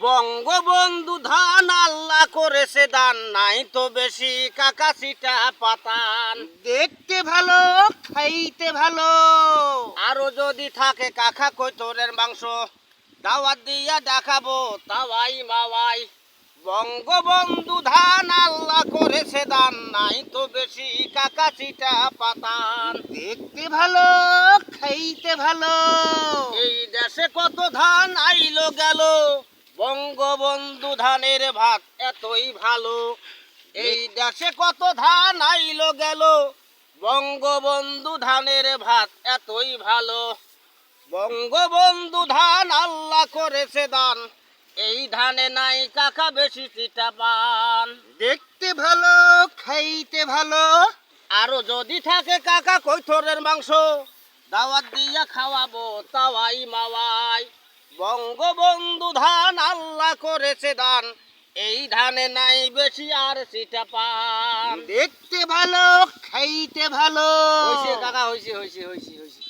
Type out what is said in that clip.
বঙ্গবন্ধু ধান আল্লাহ করেছে দান নাই তো বেশি কাকাশিটা পাতান। দেখতে ভালো খাইতে ভালো। আরও যদি থাকে কাকা কৈতরের মাংস দাওয়াত দিয়া দেখাবো তাওয়াই মাওয়াই। বঙ্গবন্ধু ধান আল্লাহ করেছে দান নাই তো বেশি কাকাশিটা পাতান। দেখতে ভালো খাইতে ভালো। এই দেশে কত ধান আইলো গেল। বঙ্গবন্ধু ধানের ভাত এতই ভালো। এই দেশে কত ধান আইলো গেল বঙ্গবন্ধু ধানের ভাত এতই ভালো। বঙ্গবন্ধু ধান আল্লাহ করেছে দান এই ধানে নাই কাকা বেশি চিটা পান। দেখতে ভালো খাইতে ভালো। আরও যদি থাকে কাকা কৈথরের মাংস দাওয়াত দিয়া খাওয়াবো তাওয়াই মাওয়াই। বঙ্গবন্ধু ধান আল্লাহ করেছে দান। এই ধানে নাই বেশি আর সেটা পান। দেখতে ভালো খাইতে ভালো। হইছে কাকা হইছে হইছে হইছে হইছে।